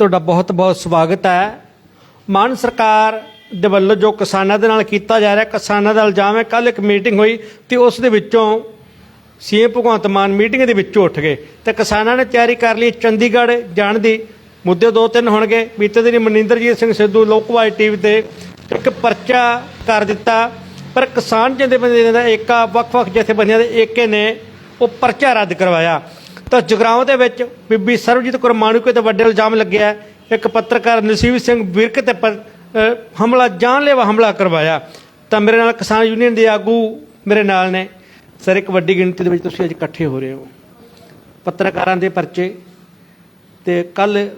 ਤੁਹਾਡਾ ਬਹੁਤ-ਬਹੁਤ ਸਵਾਗਤ ਹੈ। ਮਾਨ ਸਰਕਾਰ ਦੇ ਵੱਲੋਂ ਜੋ ਕਿਸਾਨਾਂ ਦੇ ਨਾਲ ਕੀਤਾ ਜਾ ਰਿਹਾ, ਕਿਸਾਨਾਂ ਦਾ ਇਲਜ਼ਾਮ ਹੈ ਕੱਲ ਇੱਕ ਮੀਟਿੰਗ ਹੋਈ ਤੇ ਉਸ ਦੇ ਵਿੱਚੋਂ ਸੀਐਮ ਭਗਵੰਤ ਮਾਨ ਮੀਟਿੰਗ ਦੇ ਵਿੱਚੋਂ ਉੱਠ ਗਏ ਤੇ ਕਿਸਾਨਾਂ ਨੇ ਤਿਆਰੀ ਕਰ ਲਈ ਚੰਡੀਗੜ੍ਹ ਜਾਣ ਦੀ। ਮੁੱਦੇ ਦੋ ਤਿੰਨ ਹੋਣਗੇ। ਬੀਤੇ ਦਿਨੀ ਮਨਿੰਦਰਜੀਤ ਸਿੰਘ ਸਿੱਧੂ ਲੋਕਵਾਈ ਟੀਵੀ ਤੇ ਇੱਕ ਪਰਚਾ ਕਰ ਦਿੱਤਾ। ਪਰ ਕਿਸਾਨ ਜਥੇਬੰਦੀਆਂ ਦਾ ਏਕਾ, ਵੱਖ-ਵੱਖ ਜਥੇਬੰਦੀਆਂ ਦੇ ਏਕੇ ਨੇ ਉਹ ਪਰਚਾ ਰੱਦ ਕਰਵਾਇਆ। ਤਾਂ ਜਗਰਾਉਂ ਦੇ ਵਿੱਚ ਬੀਬੀ ਸਰਬਜੀਤ ਕੌਰ ਮਾਣੂਕੇ ਤੇ ਵੱਡੇ ਇਲਜ਼ਾਮ ਲੱਗਿਆ। ਇੱਕ ਪੱਤਰਕਾਰ ਨਸੀਬ ਸਿੰਘ ਵਿਰਕ ਤੇ ਪ- ਹਮਲਾ, ਜਾਨਲੇਵਾ ਹਮਲਾ ਕਰਵਾਇਆ। ਤਾਂ ਮੇਰੇ ਨਾਲ ਕਿਸਾਨ ਯੂਨੀਅਨ ਦੇ ਆਗੂ ਮੇਰੇ ਨਾਲ ਨੇ। ਸਰ, ਇੱਕ ਵੱਡੀ ਗਿਣਤੀ ਦੇ ਵਿੱਚ ਤੁਸੀਂ ਅੱਜ ਇਕੱਠੇ ਹੋ ਰਹੇ ਹੋ। ਪੱਤਰਕਾਰਾਂ ਦੇ ਪਰਚੇ। ਤੇ ਕੱਲ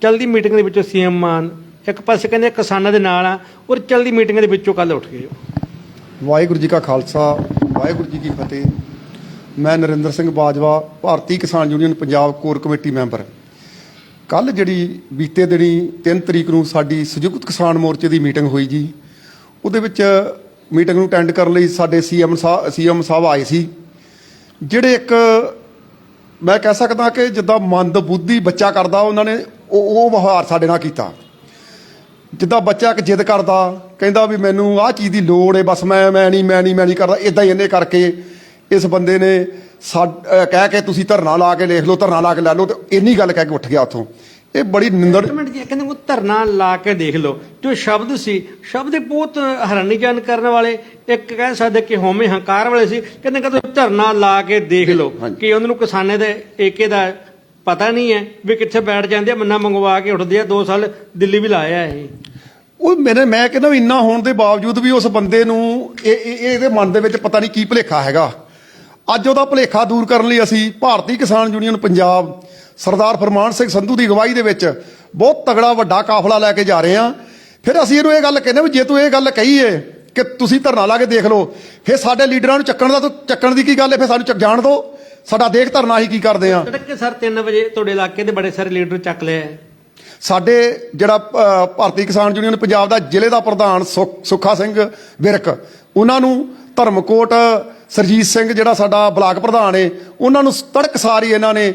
ਚਲਦੀ ਮੀਟਿੰਗ ਦੇ ਵਿੱਚੋਂ ਸੀਐਮ ਮਾਨ ਇੱਕ ਪਾਸੇ ਕਹਿੰਦੇ ਕਿਸਾਨਾਂ ਦੇ ਨਾਲ ਆ ਔਰ ਚਲਦੀ ਮੀਟਿੰਗ ਦੇ ਵਿੱਚੋਂ ਕੱਲ ਉੱਠ ਗਏ ਹੋ ਵਾਹਿਗੁਰੂ ਜੀ ਕਾ ਖਾਲਸਾ, ਵਾਹਿਗੁਰੂ ਜੀ ਕੀ ਫਤਿਹ। ਮੈਂ Narendra Singh Bajwa, Bharti Kisan union Punjab core committee member. ਕੱਲ ਜਿਹੜੀ ਬੀਤੇ ਦਿਨੀ 3 ਤਰੀਕ ਨੂੰ ਸਾਡੀ ਸੰਯੁਕਤ ਕਿਸਾਨ ਮੋਰਚੇ ਦੀ ਮੀਟਿੰਗ ਹੋਈ ਜੀ, ਉਹਦੇ ਵਿੱਚ ਮੀਟਿੰਗ ਨੂੰ ਅਟੈਂਡ ਕਰਨ ਲਈ ਸਾਡੇ ਸੀਐਮ ਸਾਹਿਬ ਸੀਐਮ ਸਾਹਿਬ ਆਏ ਸੀ, ਜਿਹੜੇ ਇੱਕ ਮੈਂ ਕਹਿ ਸਕਦਾ ਕਿ ਜਿੱਦਾਂ ਮੰਦ ਬੁੱਧੀ ਬੱਚਾ ਕਰਦਾ, ਉਹਨਾਂ ਨੇ ਉਹ ਉਹ ਵਿਵਹਾਰ ਸਾਡੇ ਨਾਲ ਕੀਤਾ। ਜਿੱਦਾਂ ਬੱਚਾ ਇੱਕ ਜਿੱਦ ਕਰਦਾ, ਕਹਿੰਦਾ ਵੀ ਮੈਨੂੰ ਆਹ ਚੀਜ਼ ਦੀ ਲੋੜ ਹੈ ਬਸ ਮੈਂ ਮੈਂ ਨਹੀਂ ਮੈਂ ਨਹੀਂ ਮੈਂ ਨਹੀਂ ਕਰਦਾ ਇਦਾਂ ਹੀ ਇਹਨੇ ਕਰਕੇ ਇਸ ਬੰਦੇ ਨੇ ਕਹਿ ਕੇ ਤੁਸੀਂ ਧਰਨਾ ਲਾ ਕੇ ਲਿਖ ਲਓ ਧਰਨਾ ਲਾ ਕੇ ਲੈ ਲਓ ਤੇ ਇੰਨੀ ਗੱਲ ਕਹਿ ਕੇ ਉੱਠ ਗਿਆ ਉੱਥੋਂ। ਇਹ ਬੜੀ ਨਿੰਦਰ ਮਿੰਟ ਜੀ ਕਹਿੰਦੇ ਉਹ ਧਰਨਾ ਲਾ ਕੇ ਦੇਖ ਲਓ। ਜੋ ਸ਼ਬਦ ਸੀ ਸ਼ਬਦ ਬਹੁਤ ਹੈਰਾਨੀ ਜਾਨ ਕਰਨ ਵਾਲੇ ਇੱਕ ਕਹਿ ਸਕਦੇ ਕਿ ਹੋਮੇ ਹੰਕਾਰ ਵਾਲੇ ਸੀ ਕਹਿੰਦੇ ਕਿ ਤੁਸੀਂ ਧਰਨਾ ਲਾ ਕੇ ਦੇਖ ਲਓ। ਕਿ ਉਹਨਾਂ ਨੂੰ ਕਿਸਾਨੇ ਦੇ ਏਕੇ ਦਾ ਪਤਾ ਨਹੀਂ ਹੈ ਵੀ ਕਿੱਥੇ ਬੈਠ ਜਾਂਦੇ ਆ ਮੰਨਾ ਮੰਗਵਾ ਕੇ ਉੱਠਦੇ ਆ 2 ਸਾਲ ਦਿੱਲੀ ਵੀ ਲਾਇਆ ਇਹ। ਉਹ ਮੇਰੇ ਮੈਂ ਕਹਿੰਦਾ ਇੰਨਾ ਹੋਣ ਦੇ ਬਾਵਜੂਦ ਵੀ ਉਸ ਬੰਦੇ ਨੂੰ ਇਹ- ਇਹਦੇ ਮਨ ਦੇ ਵਿੱਚ ਪਤਾ ਨਹੀਂ ਕੀ ਭੁਲੇਖਾ ਹੈਗਾ। ਅੱਜ ਉਹਦਾ ਭੁਲੇਖਾ ਦੂਰ ਕਰਨ ਲਈ ਅਸੀਂ ਭਾਰਤੀ ਕਿਸਾਨ ਯੂਨੀਅਨ ਪੰਜਾਬ ਸਰਦਾਰ ਫਰਮਾਨ ਸਿੰਘ ਸੰਧੂ ਦੀ ਅਗਵਾਈ ਦੇ ਵਿੱਚ ਬਹੁਤ ਤਗੜਾ ਵੱਡਾ ਕਾਫਲਾ ਲੈ ਕੇ ਜਾ ਰਹੇ ਹਾਂ। ਫਿਰ ਅਸੀਂ ਇਹਨੂੰ ਇਹ ਗੱਲ ਕਹਿੰਦੇ ਵੀ ਜੇ ਤੂੰ ਇਹ ਗੱਲ ਕਹੀ ਏ ਕਿ ਤੁਸੀਂ ਧਰਨਾ ਲਾ ਕੇ ਦੇਖ ਲਓ ਫਿਰ ਸਾਡੇ ਲੀਡਰਾਂ ਨੂੰ ਚੱਕਣ ਦਾ ਤਾਂ ਚੱਕਣ ਦੀ ਕੀ ਗੱਲ ਏ? ਫਿਰ ਸਾਨੂੰ ਚੱਕ ਜਾਣ ਦਿਓ। ਸਾਡਾ ਦੇਖ ਧਰਨਾ ਹੀ ਕੀ ਕਰਦੇ ਆ ਤੜਕੇ ਸਰ 3 ਵਜੇ ਤੁਹਾਡੇ ਇਲਾਕੇ ਦੇ ਬੜੇ ਸਾਰੇ ਲੀਡਰ ਚੱਕ ਲਏ ਆ। ਸਾਡੇ ਜਿਹੜਾ ਭਾਰਤੀ ਕਿਸਾਨ ਯੂਨੀਅਨ ਪੰਜਾਬ ਦਾ ਜ਼ਿਲ੍ਹੇ ਦਾ ਪ੍ਰਧਾਨ ਸੁਖ- ਸੁੱਖਾ ਸਿੰਘ ਵਿਰਕ ਉਹਨਾਂ ਨੂੰ ਧਰਮਕੋਟ, ਸਰਜੀਤ ਸਿੰਘ ਜਿਹੜਾ ਸਾਡਾ ਬਲਾਕ ਪ੍ਰਧਾਨ ਏ, ਉਹਨਾਂ ਨੂੰ ਤੜਕ ਸਾਰੀ ਇਹਨਾਂ ਨੇ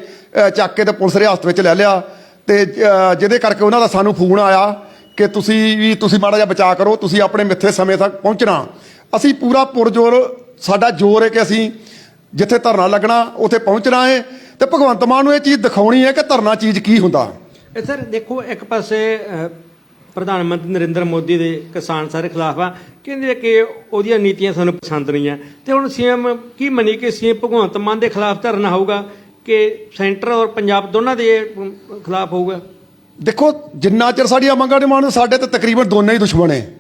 ਚੱਕ ਕੇ ਤੇ ਪੁਲਿਸ ਰਿਆਸਤ ਵਿੱਚ ਲੈ ਲਿਆ। ਤੇ ਜਿਹਦੇ ਕਰਕੇ ਉਹਨਾਂ ਦਾ ਸਾਨੂੰ ਫੋਨ ਆਇਆ ਕਿ ਤੁਸੀਂ ਵੀ, ਤੁਸੀਂ ਮਾੜਾ ਜਿਹਾ ਬਚਾਅ ਕਰੋ, ਤੁਸੀਂ ਆਪਣੇ ਮਿੱਥੇ ਸਮੇਂ ਤੱਕ ਪਹੁੰਚਣਾ। ਅਸੀਂ ਪੂਰਾ ਪੁਰਜੋਰ ਸਾਡਾ ਜ਼ੋਰ ਹੈ ਕਿ ਅਸੀਂ ਜਿੱਥੇ ਧਰਨਾ ਲੱਗਣਾ, ਉੱਥੇ ਪਹੁੰਚਣਾ ਹੈ ਤੇ ਭਗਵੰਤ ਮਾਨ ਨੂੰ ਇਹ ਚੀਜ਼ ਦਿਖਾਉਣੀ ਹੈ ਕਿ ਧਰਨਾ ਚੀਜ਼ ਕੀ ਹੁੰਦਾ। ਸਰ ਦੇਖੋ, ਇੱਕ ਪਾਸੇ ਪ੍ਰਧਾਨ ਮੰਤਰੀ ਨਰਿੰਦਰ ਮੋਦੀ ਦੇ ਕਿਸਾਨ ਸਾਰੇ ਖਿਲਾਫ ਆ ਕਹਿੰਦੇ ਕਿ ਉਹਦੀਆਂ ਨੀਤੀਆਂ ਸਾਨੂੰ ਪਸੰਦ ਨਹੀਂ ਆ। ਤੇ ਹੁਣ ਸੀਐਮ ਕੀ ਮੰਨੀ ਕਿ ਸੀਐਮ ਭਗਵੰਤ ਮਾਨ ਦੇ ਖਿਲਾਫ ਧਰਨਾ ਹੋਊਗਾ ਕਿ ਸੈਂਟਰ ਔਰ ਪੰਜਾਬ ਦੋਨਾਂ ਦੇ ਖਿਲਾਫ ਹੋਊਗਾ? ਦੇਖੋ, ਜਿੰਨਾ ਚਿਰ ਸਾਡੀਆਂ ਮੰਗਾਂ ਨਹੀਂ ਮੰਨਦੇ, ਸਾਡੇ ਤੇ ਤਕਰੀਬਨ ਦੋਨੇ ਹੀ ਦੁਸ਼ਮਣ ਹੈ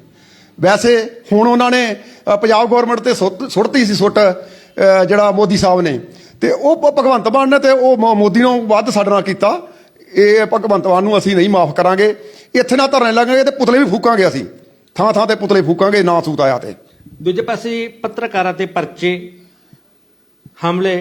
ਵੈਸੇ ਹੁਣ ਉਹਨਾਂ ਨੇ ਪੰਜਾਬ ਗਵਰਨਮੈਂਟ ਤੇ ਸੁੱਟ- ਸੁੱਟਤੀ ਸੀ ਸੁੱਟ ਜਿਹੜਾ ਮੋਦੀ ਸਾਹਿਬ ਨੇ। ਤੇ ਉਹ ਭਗਵੰਤ ਮਾਨ ਨੇ ਤੇ ਉਹ ਮੋ- ਮੋਦੀ ਨੂੰ ਵੱਧ ਸਾਡੇ ਨਾਲ ਕੀਤਾ। ਇਹ ਭਗਵੰਤ ਮਾਨ ਨੂੰ ਅਸੀਂ ਨਹੀਂ ਮਾਫ ਕਰਾਂਗੇ। ਇੱਥੇ ਨਾ ਧਰਨੇ ਲੱਗਾਂਗੇ ਤੇ ਪੁਤਲੇ ਵੀ ਫੂਕਾਂਗੇ ਅਸੀਂ। ਥਾਂ ਥਾਂ ਤੇ ਪੁਤਲੇ ਫੂਕਾਂਗੇ ਨਾ ਸੂਤ ਆਇਆ ਤੇ। ਦੂਜੇ ਪਾਸੇ ਪੱਤਰਕਾਰਾਂ ਤੇ ਪਰਚੇ ਹਮਲੇ।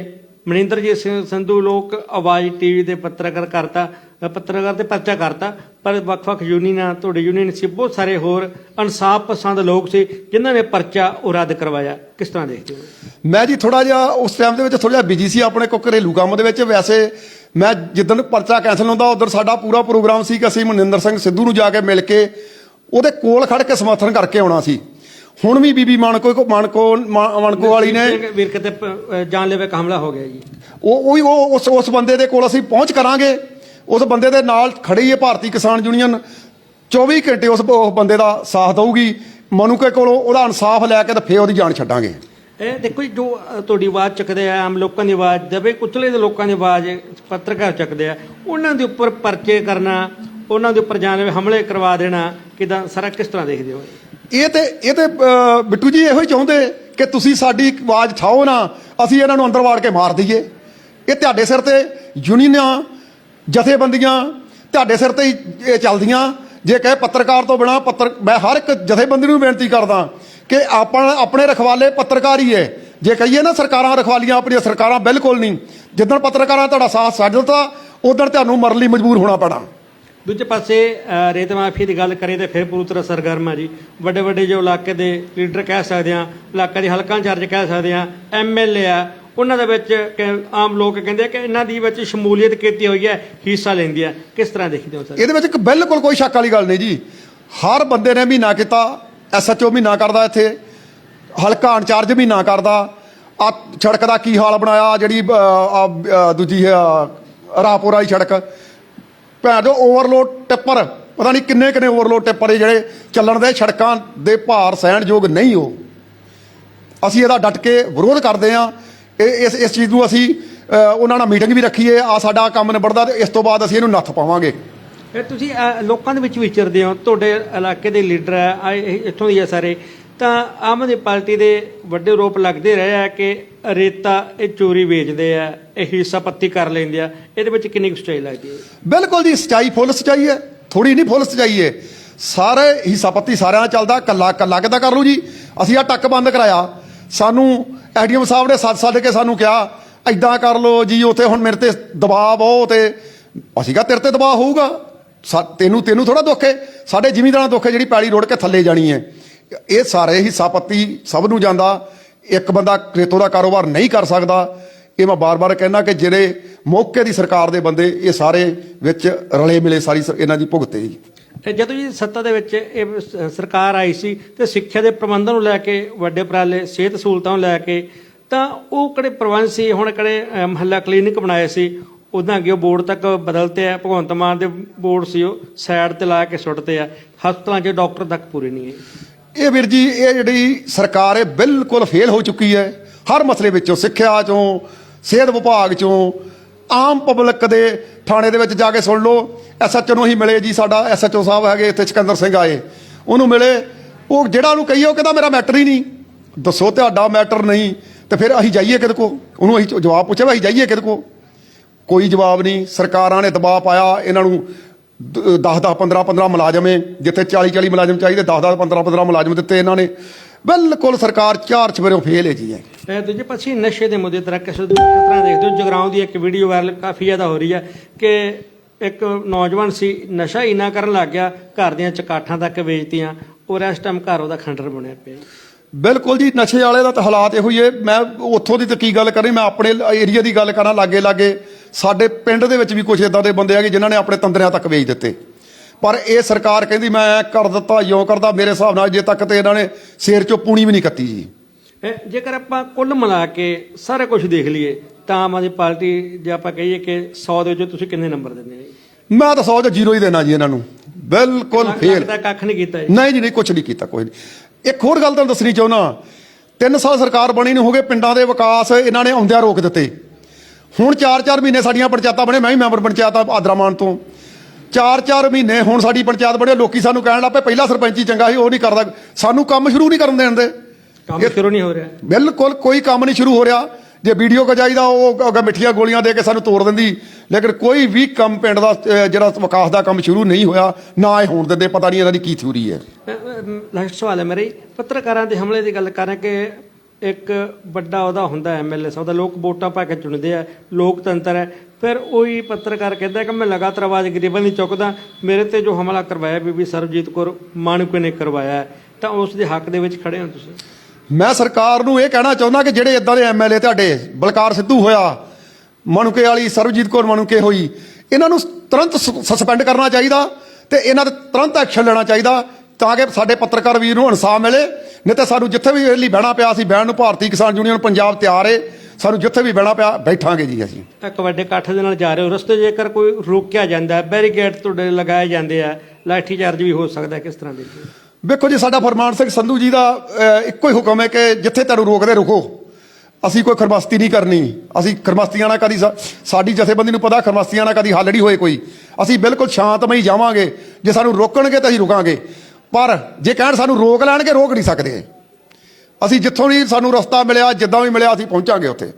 ਮਨਿੰਦਰਜੀਤ ਸਿੰਘ ਸੰਧੂ ਲੋਕ ਆਵਾਜ਼ ਟੀਵੀ ਦੇ ਪੱਤਰਕਾਰ ਕਰਤਾ ਪੱਤਰਕਾਰ ਤੇ ਪਰਚਾ ਕਰਤਾ ਪਰ ਵੱਖ-ਵੱਖ ਯੂਨੀਅਨਾਂ ਤੁਹਾਡੇ ਯੂਨੀਅਨ ਸੀ ਬਹੁਤ ਸਾਰੇ ਹੋਰ ਇਨਸਾਫ ਪਸੰਦ ਲੋਕ ਸੀ ਜਿਨ੍ਹਾਂ ਨੇ ਪਰਚਾ ਉਹ ਰੱਦ ਕਰਵਾਇਆ। ਕਿਸ ਤਰ੍ਹਾਂ ਦੇਖਦੇ ਹੋ? ਮੈਂ ਜੀ ਥੋੜਾ ਜਿਹਾ ਉਸ ਟਾਈਮ ਦੇ ਵਿੱਚ ਥੋੜਾ ਜਿਹਾ ਬਿਜ਼ੀ ਸੀ ਆਪਣੇ ਕੋ ਘਰੇਲੂ ਕੰਮ ਦੇ ਵਿੱਚ। ਵੈਸੇ ਮੈਂ ਜਿੱਦਣ ਪਰਚਾ ਕੈਨਸਲ ਹੁੰਦਾ ਉਧਰ ਸਾਡਾ ਪੂਰਾ ਪ੍ਰੋਗਰਾਮ ਸੀ ਕਿ ਅਸੀਂ ਮਨਿੰਦਰ ਸਿੰਘ ਸਿੱਧੂ ਨੂੰ ਜਾ ਕੇ ਮਿਲ ਕੇ ਉਹਦੇ ਕੋਲ ਖੜ ਕੇ ਸਮਰਥਨ ਕਰਕੇ ਆਉਣਾ ਸੀ। ਹੁਣ ਵੀ ਬੀਬੀ ਮਾਨਕੋ ਕੋ ਮਾਨਕੋ ਮਾਨਕੋ ਵਾਲੀ ਨੇ ਵੀਰ ਕਿਤੇ ਜਾਨਲੇਵਾ ਹਮਲਾ ਹੋ ਗਿਆ ਜੀ। ਉਹ ਉਹੀ ਉਹ ਉਸ ਉਸ ਬੰਦੇ ਦੇ ਕੋਲ ਅਸੀਂ ਪਹੁੰਚ ਕਰਾਂਗੇ। ਉਸ ਬੰਦੇ ਦੇ ਨਾਲ ਖੜੀ ਹੈ ਭਾਰਤੀ ਕਿਸਾਨ ਯੂਨੀਅਨ। 24 ਘੰਟੇ ਉਸ ਬੰਦੇ ਦਾ ਸਾਥ ਦਊਗੀ। ਮਨੂਕੇ ਕੋਲੋਂ ਉਹਦਾ ਇਨਸਾਫ ਲੈ ਕੇ ਤੇ ਫੇਰ ਉਹਦੀ ਜਾਨ ਛੱਡਾਂਗੇ। ਇਹ ਦੇਖੋ ਜੀ, ਜੋ ਤੁਹਾਡੀ ਆਵਾਜ਼ ਚੱਕਦੇ ਆ ਆਮ ਲੋਕਾਂ ਦੀ ਆਵਾਜ਼ ਦਬੇ ਕੁਚਲੇ ਦੇ ਲੋਕਾਂ ਦੀ ਆਵਾਜ਼ ਪੱਤਰਕਾਰ ਚੱਕਦੇ ਆ ਉਹਨਾਂ ਦੇ ਉੱਪਰ ਪਰਚੇ ਕਰਨਾ ਉਹਨਾਂ ਦੇ ਉੱਪਰ ਜਾਨਲੇਵਾ ਹਮਲੇ ਕਰਵਾ ਦੇਣਾ, ਕਿਦਾਂ ਸਾਰਾ ਕਿਸ ਤਰ੍ਹਾਂ ਦੇਖਦੇ ਹੋ? ਇਹ ਤੇ ਇਹ ਤੇ ਬਿੱਟੂ ਜੀ ਇਹੋ ਹੀ ਚਾਹੁੰਦੇ ਕਿ ਤੁਸੀਂ ਸਾਡੀ ਆਵਾਜ਼ ਠਾਓ ਨਾ, ਅਸੀਂ ਇਹਨਾਂ ਨੂੰ ਅੰਦਰ ਵਾੜ ਕੇ ਮਾਰ ਦਈਏ। ਇਹ ਤੁਹਾਡੇ ਸਿਰ ਤੇ ਯੂਨੀਅਨਾਂ, ਜਥੇਬੰਦੀਆਂ ਤੁਹਾਡੇ ਸਿਰ ਤੇ ਹੀ, ਇਹ ਚੱਲਦੀਆਂ। ਜੇ ਕਹੇ ਪੱਤਰਕਾਰ ਤੋਂ ਬਿਨਾ ਪੱਤਰ, ਮੈਂ ਹਰ ਇੱਕ ਜਥੇਬੰਦੀ ਨੂੰ ਬੇਨਤੀ ਕਰਦਾ ਕਿ ਆਪਾਂ ਆਪਣੇ ਰਖਵਾਲੇ ਪੱਤਰਕਾਰ ਹੀ ਹੈ। ਜੇ ਕਹੀਏ ਨਾ ਸਰਕਾਰਾਂ ਰਖਵਾਲੀਆਂ ਆਪਣੀਆਂ, ਸਰਕਾਰਾਂ ਬਿਲਕੁਲ ਨਹੀਂ। ਜਿੱਦਣ ਪੱਤਰਕਾਰਾਂ ਤੁਹਾਡਾ ਸਾਥ ਛੱਡ ਦਿੱਤਾ, ਉਦੋਂ ਤੁਹਾਨੂੰ ਮਰਨ ਲਈ ਮਜਬੂਰ ਹੋਣਾ ਪੈਣਾ। ਦੂਜੇ ਪਾਸੇ ਰੇਤ ਮਾਫ਼ੀ ਦੀ ਗੱਲ ਕਰੀਏ ਤਾਂ ਫਿਰ ਪੂਰੀ ਤਰ੍ਹਾਂ ਸਰਗਰਮ ਆ ਜੀ। ਵੱਡੇ ਵੱਡੇ ਜੋ ਇਲਾਕੇ ਦੇ ਲੀਡਰ ਕਹਿ ਸਕਦੇ ਆ ਇਲਾਕੇ ਦੇ ਹਲਕਾ ਇੰਚਾਰਜ ਕਹਿ ਸਕਦੇ ਆ ਐਮਐਲਏ ਆ ਉਹਨਾਂ ਦੇ ਵਿੱਚ ਕਿ ਆਮ ਲੋਕ ਕਹਿੰਦੇ ਕਿ ਇਹਨਾਂ ਦੀ ਵਿੱਚ ਸ਼ਮੂਲੀਅਤ ਕੀਤੀ ਹੋਈ ਹੈ ਹਿੱਸਾ ਲੈਂਦੀ ਹੈ। ਕਿਸ ਤਰ੍ਹਾਂ ਦੇਖਦੇ ਹੋ ਸਰ? ਇਹਦੇ ਵਿੱਚ ਇੱਕ ਬਿਲਕੁਲ ਕੋਈ ਸ਼ੱਕ ਵਾਲੀ ਗੱਲ ਨਹੀਂ ਜੀ। ਹਰ ਬੰਦੇ ਨੇ ਮਹੀਨਾ ਕੀਤਾ ਐਸਐਚਓ ਮਹੀਨਾ ਕਰਦਾ ਇੱਥੇ ਹਲਕਾ ਇੰਚਾਰਜ ਵੀ ਨਾ ਕਰਦਾ। ਆ ਸੜਕ ਦਾ ਕੀ ਹਾਲ ਬਣਾਇਆ ਜਿਹੜੀ ਦੂਜੀ ਅ, ਰਾਪੁਰ ਵਾਲੀ ਸੜਕ ਭੈਣ ਜੋ ਓਵਰਲੋਡ ਟਿੱਪਰ। ਪਤਾ ਨਹੀਂ ਕਿੰਨੇ ਕਿੰਨੇ ਓਵਰਲੋਡ ਟਿੱਪਰ ਜਿਹੜੇ ਚੱਲਣ ਦੇ ਸੜਕਾਂ ਦੇ ਭਾਰ ਸਹਿਣਯੋਗ ਨਹੀਂ ਹੋ ਅਸੀਂ ਇਹਦਾ ਡਟ ਕੇ ਵਿਰੋਧ ਕਰਦੇ ਹਾਂ। ਇਹ ਇਸ ਇਸ ਚੀਜ਼ ਨੂੰ ਅਸੀਂ ਉਹਨਾਂ ਨਾਲ ਮੀਟਿੰਗ ਵੀ ਰੱਖੀ ਹੈ ਆ ਸਾਡਾ ਕੰਮ ਨਿਬੜਦਾ ਤੇ ਇਸ ਤੋਂ ਬਾਅਦ ਅਸੀਂ ਇਹਨੂੰ ਨੱਥ ਪਾਵਾਂਗੇ। ਇਹ ਤੁਸੀਂ ਲੋਕਾਂ ਦੇ ਵਿੱਚ ਵਿਚਰਦੇ ਹੋ। ਤੁਹਾਡੇ ਇਲਾਕੇ ਦੇ ਲੀਡਰ ਹੈ, ਆ ਇੱਥੋਂ ਦੇ ਆ ਸਾਰੇ। ਤਾਂ ਆਮ ਆਦਮੀ ਪਾਰਟੀ ਦੇ ਵੱਡੇ ਆਰੋਪ ਲੱਗਦੇ ਰਹੇ ਆ ਕਿ ਰੇਤਾ, ਇਹ ਚੋਰੀ ਵੇਚਦੇ ਆ, ਇਹ ਹਿੱਸਾ ਪੱਤੀ ਕਰ ਲੈਂਦੇ ਆ। ਇਹਦੇ ਵਿੱਚ ਕਿੰਨੀ ਕੁ ਸਚਾਈ ਲੱਗਦੀ ਹੈ? ਬਿਲਕੁਲ ਜੀ, ਸਚਾਈ ਫੁੱਲ ਸਚਾਈ ਹੈ ਥੋੜੀ ਨਹੀਂ ਫੁੱਲ ਸਚਾਈ ਹੈ। ਸਾਰੇ ਹਿੱਸਾ ਪੱਤੀ ਸਾਰਿਆਂ ਦਾ ਚੱਲਦਾ, ਕੱਲਾ ਕੱਲਾ ਕਿੱਦਾਂ ਕਰ ਲੂ ਜੀ? ਅਸੀਂ ਆ ਟੱਕ ਬੰਦ ਕਰਾਇਆ। ਸਾਨੂੰ ਐਡੀਐਮ ਸਾਹਿਬ ਨੇ ਸੱਦ ਸੱਦ ਕੇ ਸਾਨੂੰ ਕਿਹਾ ਐਦਾਂ ਕਰ ਲੋ ਜੀ, ਉੱਥੇ ਹੁਣ ਮੇਰੇ ਤੇ ਦਬਾਅ ਬਹੁਤ ਤੇ ਅਸੀਂ ਕਿਹਾ, ਤੇਰੇ ਤੇ ਦਬਾਅ ਹੋਊਗਾ। ਸਾ- ਤੈਨੂੰ ਤੈਨੂੰ ਥੋੜਾ ਦੁੱਖ ਹੈ। ਸਾਡੇ ਜ਼ਿਮੀਂਦਾਰਾਂ ਦੁੱਖ ਹੈ ਜਿਹੜੀ ਪੈਲੀ ਰੋੜ ਕੇ ਥੱਲੇ ਜਾਣੀ ਹੈ। ਇਹ ਸਾਰੇ ਹਿੱਸਾਪੱਤੀ ਸਭ ਨੂੰ ਜਾਂਦਾ। ਇੱਕ ਬੰਦਾ ਰੇਤੋਂ ਦਾ ਕਾਰੋਬਾਰ ਨਹੀਂ ਕਰ ਸਕਦਾ। ਇਹ ਮੈਂ ਬਾਰ-ਬਾਰ ਕਹਿਣਾ ਕਿ ਜਿਹੜੇ ਮੌਕੇ ਦੀ ਸਰਕਾਰ ਦੇ ਬੰਦੇ ਇਹ ਸਾਰੇ ਵਿੱਚ ਰਲੇ ਮਿਲੇ ਸਾਰੀ ਇਹਨਾਂ ਦੀ ਭੁਗਤੇ ਜੀ ਤੇ ਜਦੋਂ ਜੀ ਸੱਤਾ ਦੇ ਵਿੱਚ ਇਹ ਸਰਕਾਰ ਆਈ ਸੀ ਤੇ ਸਿੱਖਿਆ ਦੇ ਪ੍ਰਬੰਧਨ ਨੂੰ ਲੈ ਕੇ ਵੱਡੇ ਉਪਰਾਲੇ ਸਿਹਤ ਸਹੂਲਤਾਂ ਨੂੰ ਲੈ ਕੇ ਤਾਂ ਉਹ ਕਿਹੜੇ ਪ੍ਰਬੰਧ ਸੀ? ਹੁਣ ਕਿਹੜੇ ਅਹ, ਮਹੱਲਾ ਕਲੀਨਿਕ ਬਣਾਏ ਸੀ? ਉਦਾਂ ਅੱਗੇ ਉਹ ਬੋਰਡ ਤੱਕ ਬਦਲਤੇ ਆ। ਭਗਵੰਤ ਮਾਨ ਦੇ ਬੋਰਡ ਸੀ ਉਹ ਸਾਈਡ ਤੇ ਲਾ ਕੇ ਸੁੱਟਦੇ ਆ। ਹਸਪਤਾਲਾਂ 'ਚ ਡਾਕਟਰ ਤੱਕ ਪੂਰੇ ਨਹੀਂ ਹੈ ਇਹ ਵੀਰ ਜੀ, ਇਹ ਜਿਹੜੀ ਸਰਕਾਰ ਹੈ ਬਿਲਕੁਲ ਫੇਲ ਹੋ ਚੁੱਕੀ ਹੈ। ਹਰ ਮਸਲੇ ਵਿੱਚੋਂ, ਸਿੱਖਿਆ ਚੋਂ, ਸਿਹਤ ਵਿਭਾਗ ਚੋਂ, ਆਮ ਪਬਲਿਕ ਦੇ ਥਾਣੇ ਦੇ ਵਿੱਚ ਜਾ ਕੇ ਸੁਣ ਲਓ। ਐਸਐਚਓ ਨੂੰ ਹੀ ਮਿਲੇ ਜੀ ਸਾਡਾ ਐਸਐਚਓ ਸਾਹਿਬ ਹੈਗੇ ਇੱਥੇ, ਸਿਕੰਦਰ ਸਿੰਘ ਆਏ। ਉਹਨੂੰ ਮਿਲੇ, ਉਹ ਜਿਹੜਾ ਉਹਨੂੰ ਕਹੀਏ, ਉਹ ਕਹਿੰਦਾ ਮੇਰਾ ਮੈਟਰ ਹੀ ਨਹੀਂ। ਦੱਸੋ ਤੁਹਾਡਾ ਮੈਟਰ ਨਹੀਂ, ਤੇ ਫਿਰ ਅਸੀਂ ਜਾਈਏ ਕਿਹਦੇ ਕੋ ਉਹਨੂੰ ਅਸੀਂ ਜਵਾਬ ਪੁੱਛਿਆ ਵੀ ਅਸੀਂ ਜਾਈਏ ਕਿਹਦੇ ਕੋ ਕੋਈ ਜਵਾਬ ਨਹੀਂ, ਸਰਕਾਰਾਂ ਨੇ ਦਬਾਅ ਪਾਇਆ, ਇਹਨਾਂ ਨੂੰ 10 10 15 15 ਮੁਲਾਜ਼ਮ ਏ ਜਿੱਥੇ 40 40 ਮੁਲਾਜ਼ਮ ਚਾਹੀਦੇ 10 10 15 15 ਮੁਲਾਜ਼ਮ ਦਿੱਤੇ ਇਹਨਾਂ ਨੇ। ਬਿਲਕੁਲ ਸਰਕਾਰ ਚਾਰ ਚਵੇਰੋਂ ਫੇਲ ਹੈ ਜੀ ਤੇ ਦੂਜੇ ਪਾਸੇ ਨਸ਼ੇ ਦੇ ਮੁੱਦੇ ਤਰ੍ਹਾਂ ਕਿਸ ਤਰ੍ਹਾਂ ਦੇਖਦੇ ਹੋ ਜਗਰਾਉਂ ਦੀ ਇੱਕ ਵੀਡੀਓ ਵਾਇਰਲ ਕਾਫੀ ਜ਼ਿਆਦਾ ਹੋ ਰਹੀ ਹੈ ਕਿ ਇੱਕ ਨੌਜਵਾਨ ਸੀ ਨਸ਼ਾ ਇੰਨਾ ਕਰਨ ਲੱਗ ਗਿਆ ਘਰ ਦੀਆਂ ਚਕਾਠਾਂ ਤੱਕ ਵੇਚਤੀਆਂ ਔਰ ਇਸ ਟਾਈਮ ਘਰ ਉਹਦਾ ਖੰਡਰ ਬਣਿਆ ਪਿਆ ਬਿਲਕੁਲ ਜੀ ਨਸ਼ੇ ਵਾਲੇ ਦਾ ਤਾਂ ਹਾਲਾਤ ਇਹੋ ਹੀ ਹੈ। ਮੈਂ ਉੱਥੋਂ ਦੀ ਤਾਂ ਕੀ ਗੱਲ ਕਰੀ ਮੈਂ ਆਪਣੇ ਏਰੀਆ ਦੀ ਗੱਲ ਕਰਾਂ ਲਾਗੇ ਲਾਗੇ ਸਾਡੇ ਪਿੰਡ ਦੇ ਵਿੱਚ ਵੀ ਕੁਝ ਇਦਾਂ ਦੇ ਬੰਦੇ ਹੈਗੇ ਜਿਨ੍ਹਾਂ ਨੇ ਆਪਣੇ ਤੰਦਰਿਆਂ ਤੱਕ ਵੇਚ ਦਿੱਤੇ। ਪਰ ਇਹ ਸਰਕਾਰ ਕਹਿੰਦੀ ਮੈਂ ਕਰ ਦਿੱਤਾ ਯੋ ਕਰਦਾ। ਮੇਰੇ ਹਿਸਾਬ ਨਾਲ ਅਜੇ ਤੱਕ ਤੇ ਇਹਨਾਂ ਨੇ ਸਿਰ ਚੋਂ ਪੂਣੀ ਵੀ ਨਹੀਂ ਕੱਤੀ ਜੀ। ਜੇਕਰ ਆਪਾਂ ਕੁੱਲ ਮਿਲਾ ਕੇ ਸਾਰਾ ਕੁਝ ਦੇਖ ਲਈਏ ਤਾਂ ਆਮ ਆਦਮੀ ਪਾਰਟੀ ਜੇ ਆਪਾਂ ਕਹੀਏ ਕਿ 100 ਦੇ ਵਿੱਚੋਂ ਤੁਸੀਂ ਕਿੰਨੇ ਨੰਬਰ ਦਿੰਦੇ ਨੇ ਮੈਂ ਤਾਂ ਸੌ ਚ ਜ਼ੀਰੋ ਹੀ ਦੇਣਾ ਜੀ ਇਹਨਾਂ ਨੂੰ। ਬਿਲਕੁਲ ਫੇਲ ਕੱਖ ਨਹੀਂ ਕੀਤਾ ਜੀ। ਨਹੀਂ ਜੀ ਨਹੀਂ ਕੁਝ ਨਹੀਂ ਕੀਤਾ ਕੋਈ ਨਹੀਂ। ਇੱਕ ਹੋਰ ਗੱਲ ਤੁਹਾਨੂੰ ਦੱਸਣੀ ਚਾਹੁੰਦਾ। ਤਿੰਨ ਸਾਲ ਸਰਕਾਰ ਬਣੀ ਨੂੰ ਹੋ ਗਏ ਪਿੰਡਾਂ ਦੇ ਵਿਕਾਸ ਇਹਨਾਂ ਨੇ ਆਉਂਦਿਆਂ ਰੋਕ ਦਿੱਤੇ। ਹੁਣ 4-4 ਮਹੀਨੇ ਸਾਡੀਆਂ ਪੰਚਾਇਤਾਂ ਬਣੇ ਮੈਂ ਵੀ ਮੈਂਬਰ ਪੰਚਾਇਤ ਆਦਰਾਮਾਨ ਤੋਂ। 4-4 ਮਹੀਨੇ ਹੁਣ ਸਾਡੀ ਪੰਚਾਇਤ ਬਣੇ ਲੋਕੀ ਸਾਨੂੰ ਕਹਿਣ ਲੱਪੇ ਪਹਿਲਾਂ ਸਰਪੰਚੀ ਚੰਗਾ ਸੀ ਉਹ ਨਹੀਂ ਕਰਦਾ। ਸਾਨੂੰ ਕੰਮ ਸ਼ੁਰੂ ਨਹੀਂ ਕਰਨ ਦੇਣ ਦੇ। ਕੰਮ ਸ਼ੁਰੂ ਨਹੀਂ ਹੋ ਰਿਹਾ। ਬਿਲਕੁਲ ਕੋਈ ਕੰਮ ਨਹੀਂ ਸ਼ੁਰੂ ਹੋ ਰਿਹਾ। ਜੇ ਵੀਡੀਓ ਕੋ ਜਾਈਦਾ ਉਹ ਅੱਗੇ ਮਿੱਠੀਆਂ ਗੋਲੀਆਂ ਦੇ ਕੇ ਸਾਨੂੰ ਤੋੜ ਦਿੰਦੀ। ਲੇਕਿਨ ਕੋਈ ਵੀ ਕੰਮ ਪਿੰਡ ਦਾ ਜਿਹੜਾ ਵਿਕਾਸ ਦਾ ਕੰਮ ਸ਼ੁਰੂ ਨਹੀਂ ਹੋਇਆ ਨਾ ਇਹ ਹੋਣ ਦਿੰਦੇ ਪਤਾ ਨਹੀਂ ਇਹਨਾਂ ਦੀ ਕੀ ਥਿਊਰੀ ਹੈ। ਲਾਸਟ ਸਵਾਲ ਹੈ ਮੇਰੇ ਪੱਤਰਕਾਰਾਂ ਦੇ ਹਮਲੇ ਦੀ ਗੱਲ ਕਰਾਂ ਕਿ ਇੱਕ ਵੱਡਾ ਉਹਦਾ ਹੁੰਦਾ ਐਮਐਲਏ ਸਾਹਿਬ ਦਾ ਲੋਕ ਵੋਟਾਂ ਪਾ ਕੇ ਚੁਣਦੇ ਆ, ਲੋਕਤੰਤਰ ਹੈ। ਫਿਰ ਉਹੀ ਪੱਤਰਕਾਰ ਕਹਿੰਦਾ ਕਿ ਮੈਂ ਲਗਾਤਾਰ ਆਵਾਜ਼ ਗਰੀਬਾਂ ਦੀ ਚੁੱਕਦਾ, ਮੇਰੇ ਤੇ ਜੋ ਹਮਲਾ ਕਰਵਾਇਆ ਬੀਬੀ ਸਰਬਜੀਤ ਕੌਰ ਮਾਣੂਕੇ ਨੇ ਕਰਵਾਇਆ। ਤਾਂ ਉਸ ਦੇ ਹੱਕ ਦੇ ਵਿੱਚ ਖੜੇ ਹੋ ਤੁਸੀਂ? ਮੈਂ ਸਰਕਾਰ ਨੂੰ ਇਹ ਕਹਿਣਾ ਚਾਹੁੰਦਾ ਕਿ ਜਿਹੜੇ ਇਦਾਂ ਦੇ ਐਮਐਲਏ ਤੁਹਾਡੇ, ਬਲਕਾਰ ਸਿੱਧੂ ਹੋਇਆ ਮਣੁਕੇ ਵਾਲੀ ਸਰਬਜੀਤ ਕੌਰ ਮਣੁਕੇ ਹੋਈ, ਇਹਨਾਂ ਨੂੰ ਤੁਰੰਤ ਸਸਪੈਂਡ ਕਰਨਾ ਚਾਹੀਦਾ ਤੇ ਇਹਨਾਂ ਤੇ ਤੁਰੰਤ ਐਕਸ਼ਨ ਲੈਣਾ ਚਾਹੀਦਾ। ਤਾਂ ਕਿ ਸਾਡੇ ਪੱਤਰਕਾਰ ਵੀਰ ਨੂੰ ਇਨਸਾਫ ਮਿਲੇ। ਨਹੀਂ ਤੇ ਸਾਨੂੰ ਜਿੱਥੇ ਵੀ ਇਹ ਲਈ ਬਹਿਣਾ ਪਿਆ ਅਸੀਂ ਬਹਿਣ ਨੂੰ ਭਾਰਤੀ ਕਿਸਾਨ ਯੂਨੀਅਨ ਪੰਜਾਬ ਤਿਆਰ ਏ। ਸਾਨੂੰ ਜਿੱਥੇ ਵੀ ਬਹਿਣਾ ਪਿਆ ਬੈਠਾਂਗੇ ਜੀ ਅਸੀਂ। ਇੱਕ ਵੱਡੇ ਇਕੱਠ ਦੇ ਨਾਲ ਜਾ ਰਹੇ ਹੋ। ਰਸਤੇ ਜੇਕਰ ਕੋਈ ਰੋਕਿਆ ਜਾਂਦਾ ਬੈਰੀਕੇਡ ਤੁਹਾਡੇ ਲਗਾਏ ਜਾਂਦੇ ਆ ਲਾਠੀ ਚਾਰਜ ਵੀ ਹੋ ਸਕਦਾ ਕਿਸ ਤਰ੍ਹਾਂ ਹੋ ਵੇਖੋ ਜੀ ਸਾਡਾ ਫਰਮਾਨ ਸਿੰਘ ਸੰਧੂ ਜੀ ਦਾ ਇੱਕੋ ਹੀ ਹੁਕਮ ਹੈ ਕਿ ਜਿੱਥੇ ਤੁਹਾਨੂੰ ਰੋਕਦੇ ਰੁਕੋ। ਅਸੀਂ ਕੋਈ ਖਰਮਸਤੀ ਨਹੀਂ ਕਰਨੀ। ਅਸੀਂ ਖਰਮਸਤੀਆਂ ਨਾਲ ਕਦੀ ਸਾਡੀ ਜਥੇਬੰਦੀ ਨੂੰ ਪਤਾ ਖਰਮਸਤੀਆਂ ਨਾਲ ਕਦੀ ਹੱਲ ਨਹੀਂ ਹੋਏ ਕੋਈ। ਅਸੀਂ ਬਿਲਕੁਲ ਸ਼ਾਂਤਮਈ ਜਾਵਾਂਗੇ। ਜੇ ਸਾਨੂੰ ਰੋਕਣਗੇ ਤਾਂ ਅਸੀਂ ਰੁਕਾਂਗੇ। ਪਰ ਜੇ ਕਹਿਣ ਸਾਨੂੰ ਰੋਕ ਲੈਣਗੇ, ਰੋਕ ਨਹੀਂ ਸਕਦੇ। ਅਸੀਂ ਜਿੱਥੋਂ ਵੀ ਸਾਨੂੰ ਰਸਤਾ ਮਿਲਿਆ, ਜਿੱਦਾਂ ਵੀ ਮਿਲਿਆ, ਅਸੀਂ ਪਹੁੰਚਾਂਗੇ ਉੱਥੇ।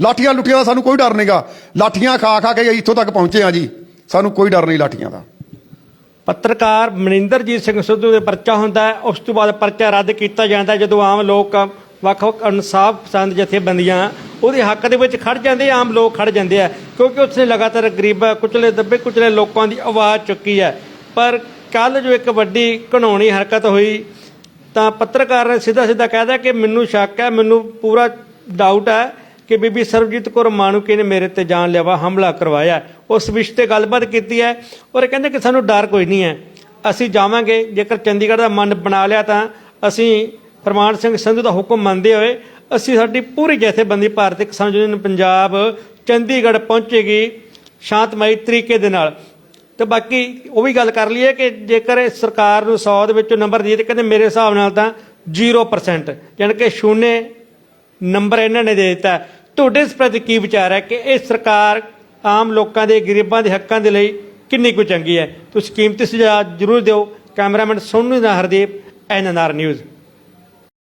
ਲਾਠੀਆਂ ਲੁੱਟੀਆਂ ਦਾ ਸਾਨੂੰ ਕੋਈ ਡਰ ਨਹੀਂਗਾ। ਲਾਠੀਆਂ ਖਾ ਖਾ ਕੇ ਇੱਥੋਂ ਤੱਕ ਪਹੁੰਚੇ ਆ ਜੀ। ਸਾਨੂੰ ਕੋਈ ਡਰ ਨਹੀਂ ਲਾਠੀਆਂ ਦਾ। ਪੱਤਰਕਾਰ ਮਨਿੰਦਰਜੀਤ ਸਿੰਘ ਸਿੱਧੂ ਦੇ ਪਰਚਾ ਹੁੰਦਾ ਹੈ। ਉਸ ਤੋਂ ਬਾਅਦ ਪਰਚਾ ਰੱਦ ਕੀਤਾ ਜਾਂਦਾ ਜਦੋਂ ਆਮ ਲੋਕ ਵੱਖ-ਵੱਖ ਇਨਸਾਫ ਪਸੰਦ ਜਥੇਬੰਦੀਆਂ ਉਹਦੇ ਹੱਕ ਦੇ ਵਿੱਚ ਖੜ ਜਾਂਦੇ ਆਮ ਲੋਕ ਖੜ ਜਾਂਦੇ ਆ। ਕਿਉਂਕਿ ਉਸਨੇ ਲਗਾਤਾਰ ਗਰੀਬ, ਕੁਚਲੇ, ਦੱਬੇ ਕੁਚਲੇ ਲੋਕਾਂ ਦੀ ਆਵਾਜ਼ ਚੁੱਕੀ ਹੈ। ਪਰ ਕੱਲ ਜੋ ਇੱਕ ਵੱਡੀ ਘਣਾਉਣੀ ਹਰਕਤ ਹੋਈ, ਤਾਂ ਪੱਤਰਕਾਰ ਨੇ ਸਿੱਧਾ ਸਿੱਧਾ ਕਹਿਦਾ ਕਿ ਮੈਨੂੰ ਸ਼ੱਕ ਹੈ, ਮੈਨੂੰ ਪੂਰਾ ਡਾਊਟ ਹੈ ਕਿ ਬੀਬੀ ਸਰਬਜੀਤ ਕੌਰ ਮਾਣੂਕੇ ਨੇ ਮੇਰੇ ਤੇ ਜਾਨ ਲਿਆਵਾ ਹਮਲਾ ਕਰਵਾਇਆ ਉਸ ਵਿਸ਼ੇ ਤੇ ਗੱਲਬਾਤ ਕੀਤੀ ਹੈ ਔਰ ਇਹ ਕਹਿੰਦੇ ਕਿ ਸਾਨੂੰ ਡਰ ਕੋਈ ਨਹੀਂ ਹੈ। ਅਸੀਂ ਜਾਵਾਂਗੇ, ਜੇਕਰ ਚੰਡੀਗੜ੍ਹ ਦਾ ਮਨ ਬਣਾ ਲਿਆ ਤਾਂ ਅਸੀਂ ਫਰਮਾਨ ਸਿੰਘ ਸੰਧੂ ਦਾ ਹੁਕਮ ਮੰਨਦੇ ਹੋਏ, ਅਸੀਂ ਸਾਡੀ ਪੂਰੀ ਜਥੇਬੰਦੀ ਭਾਰਤੀ ਕਿਸਾਨ ਯੂਨੀਅਨ ਪੰਜਾਬ ਚੰਡੀਗੜ੍ਹ ਪਹੁੰਚੇਗੀ ਸ਼ਾਂਤਮਈ ਤਰੀਕੇ ਦੇ ਨਾਲ। ਤੇ ਬਾਕੀ ਉਹ ਵੀ ਗੱਲ ਕਰ ਲਈਏ ਕਿ ਜੇਕਰ ਇਹ ਸਰਕਾਰ ਨੂੰ 100 ਦੇ ਵਿੱਚੋਂ ਨੰਬਰ ਦਈਏ ਤੇ ਕਹਿੰਦੇ ਮੇਰੇ ਹਿਸਾਬ ਨਾਲ ਤਾਂ 0% ਯਾਨੀ ਕਿ ਸ਼ੂਨੇ ਨੰਬਰ ਇਹਨਾਂ ਨੇ ਦੇ ਦਿੱਤਾ। ਤੁਹਾਡੇ ਇਸ ਪ੍ਰਤੀ ਕੀ ਵਿਚਾਰ ਹੈ ਕਿ ਇਹ ਸਰਕਾਰ ਆਮ ਲੋਕਾਂ ਦੇ, ਗਰੀਬਾਂ ਦੇ ਹੱਕਾਂ ਦੇ ਲਈ ਕਿੰਨੀ ਕੁ ਚੰਗੀ ਹੈ? ਤੁਸੀਂ ਕੀਮਤੀ ਸੁਝਾਅ ਜ਼ਰੂਰ ਦਿਓ। ਕੈਮਰਾਮੈਨ ਸੋਨੂ ਦਾ ਹਰਦੀਪ ਐਨਐਨਆਰ ਨਿਊਜ਼।